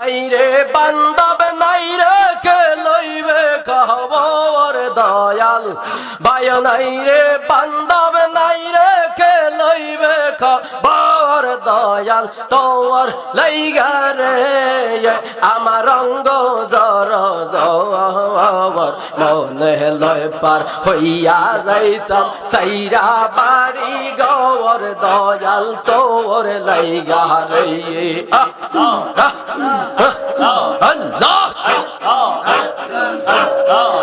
আইরে বান্দাব নাইরে কে লইবে কহবর দয়াল? ভাই নাইরে বান্দাব নাইরে কে লইবে কহ খবর দয়াল তোর লইগা রে আমার রঙ্গ জর জর মনে লয় পার হইয়া যাইতাম সাইরা বাড়ি গর দয়াল তোর লাইগা রে আহ, আহ, আল্লাহ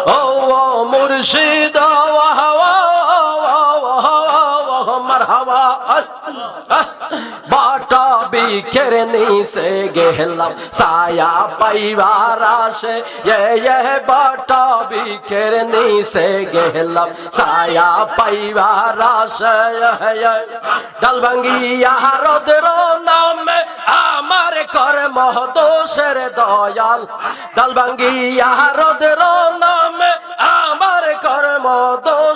ও মুর্শিদ নিসে গেলাম সায়া পাইবার আসে ये ये বাটা বিখের নিসে গেলাম সায়া পাইবার আসে ডাল ভাঙ্গিয়া রোদ্র নামে আমার কর মহদোষের দয়াল ডাল ভাঙ্গিয়া রোদ্র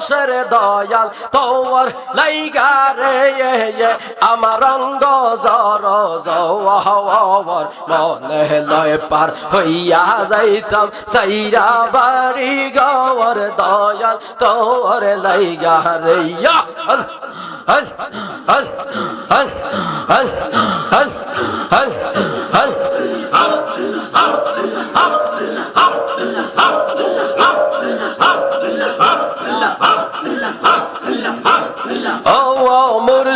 দোষের দয়াল তোর লাইগা রে আমার অঙ্গ জর জওয়ার মনে লয় পার হইয়া যাইতাম সাইরা বাড়ি গওয়ার দয়াল তোর লাইগা রে হল হল হল হল হল হল হল হল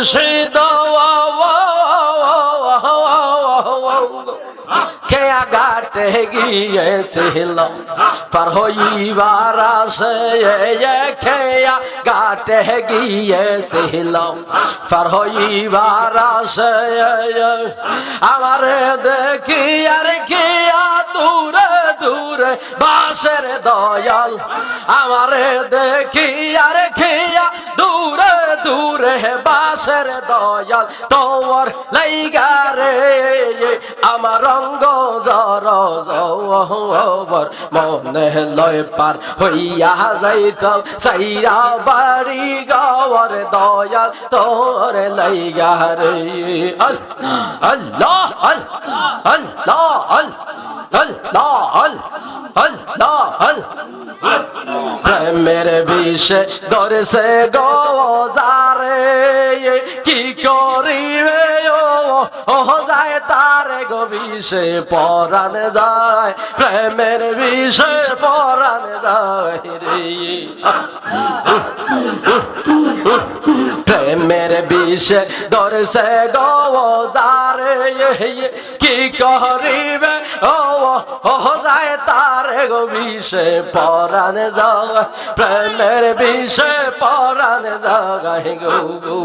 মুর্শিদ খেয়া গাটে গিয়েছিল? হইবার আসে খেয়া গাটে গিয়েছিল? পার হইবার আমারে দেখি আর কিয়া দূরে দূরে বাসের দয়াল। আমার দেখি আর খিয়া দূরে দূরে বাসের দয়াল তোর লাইগা রে। আমার রঙ্গ জর জর মনে লয় পার হইয়া যাইতাম সাইরা বাড়ি গাওয়ার দয়াল তোর লাইগা রে। আল্লাহ আল্লাহ আল্লাহ আল্লাহ আল্লাহ প্রেমের বিষে দরসে গোজারে কি করে বিষে পরাণ যায়, প্রেমের বিষে পরাণ যায় রে। প্রেমের বিষে দরসে গোজারে কি করিবে? ও যায় তার গো বিষে পরাণ যায়, প্রেমের বিষে পরাণ যায় গো গো।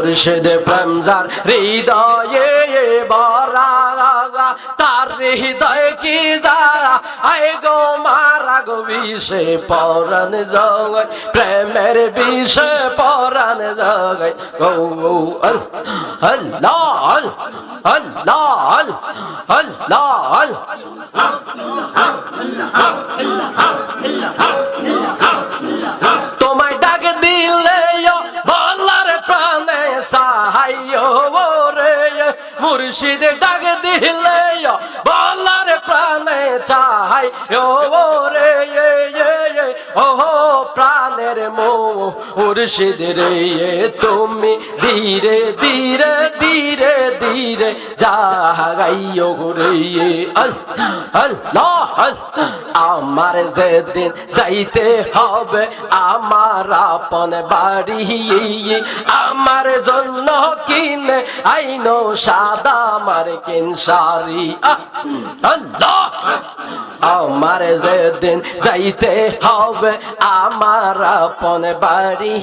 মুর্শিদ প্রেমজার হৃদয়ে বরা তার হৃদয় কি যা আয় গো মারা গো বিষে পরাণ জগায় প্রেমের বিষে পরাণ জগায় গো গো আল্লাহ আল্লাহ আল্লাহ আল্লাহ তোমায় মুর্শিদ ডাক দিলে মুর্শিদ রে তুমি ধীরে ধীরে ধীরে ধীরে যাগাইও রে আমার যেদিন যাইতে হবে, আমার আপন বাড়ি আমার জন্য কিনে আইনো সাদা আমার কিন আল্লাহ! আমার যেদিন যাইতে হবে, আমার আপন বাড়ি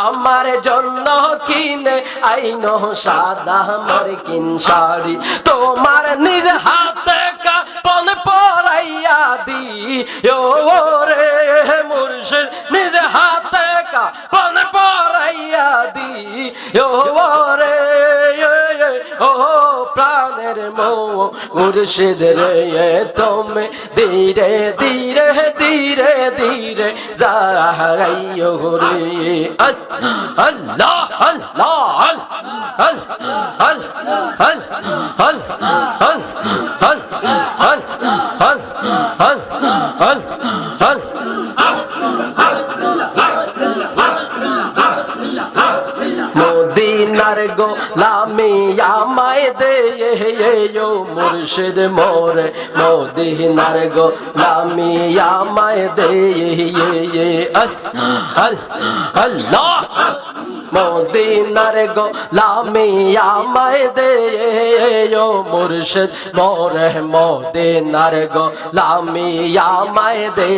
আমার জন্য কিনে আইনো সাদা আমার কিন শাড়ি। তোমার নিজ হাতে কাপন পরাইয়া দি ও রে মুর্শিদ, নিজ হাতে কাপন পরাইয়া দি ও রে ও প্রাণের মো মুর্শিদ রে তুমি। ধীরে ধীরে ধীরে ধীরে যাইও রে। আল্লাহ আল্লাহ আল্লাহ আল্লাহ মদিনার আমায় দে ও মুর্শিদ মোরে মদিনার গো লামি আমায় দে আল্লাহ। মদিনার গো লামি আমায় দে মুর্শিদ মোরে মদিনার গো লামি আমায় দে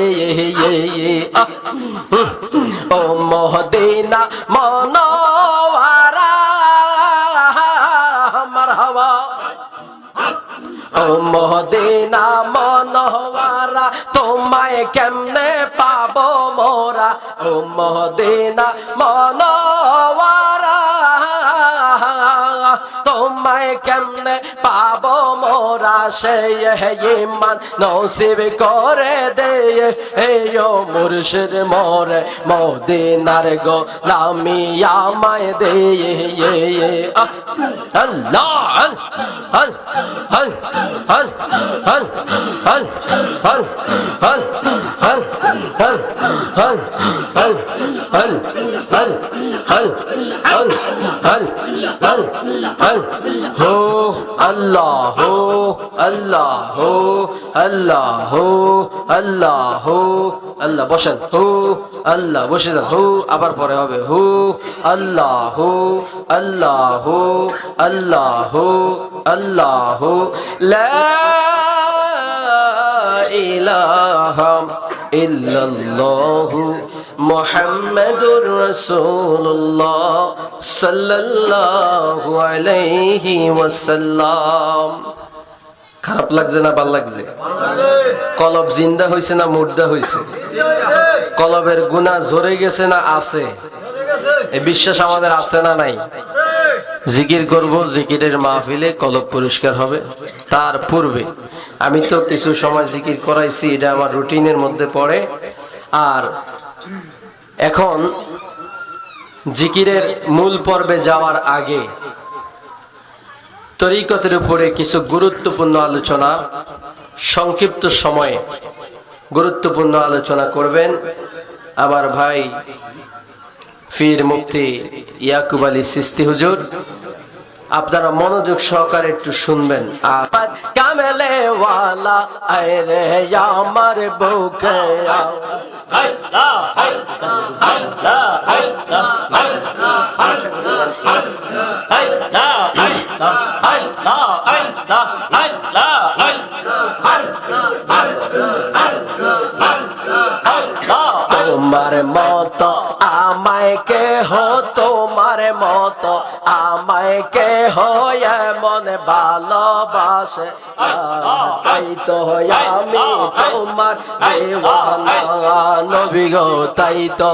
ও মদিনা মনোয়ারা মদিনা মনোহারা তোমায় কেমনে পাবো মোরা? ও মদিনা মনোয়ারা তোমায় কেমনে পাবো মোরা সে ইমান নসিব করে দে এয়ো মুর্শিদ মোরে মদিনার গো লামি আমায় দে আল্লাহ আল আল আল আল আল আল আল আল আল আল আল আল আল আল আল আল আল আল হো আল্লাহ হো আল্লাহ হো আল্লাহ হো আল্লাহ হো আল্লাহ বসেন, হু, আল্লাহ বসে যান, হু, আবার পরে হবে, হু, আল্লাহ হু আল্লাহ হু আল্লাহ হু আল্লাহ হু লা ইলাহা ইল্লাল্লাহু মুহাম্মাদুর রাসূলুল্লাহ সাল্লাল্লাহু আলাইহি ওয়াসাল্লাম। খারাপ লাগছে না ভালো লাগছে? কলব জিন্দা হয়েছে না মুর্দা হয়েছে কলবের গুণা ঝরে গেছে না আছে? এই বিশ্বাস আমাদের আছে না নাই? জিকির করব, জিকিরের মাহফিলে কলব পরিষ্কার হবে। তার পূর্বে আমি তো কিছু সময় জিকির করাইছি, এটা আমার রুটিনের মধ্যে পড়ে। আর এখন জিকিরের মূল পর্বে যাওয়ার আগে তরিকতের উপরে কিছু গুরুত্বপূর্ণ আলোচনা, সংক্ষিপ্ত সময়ে গুরুত্বপূর্ণ আলোচনা করবেন। আমার ভাই ফির মুক্তি ইয়াকুব আলী সিস্তি হুজুর আপনারা মনোযোগ সহকারে একটু শুনবেন। কামেলে মত। আমায় কে হো তোমার মতো। আমায় কে হো এমন ভালোবাসে। তাই তো আমি তোমার নবী গো, তাই তো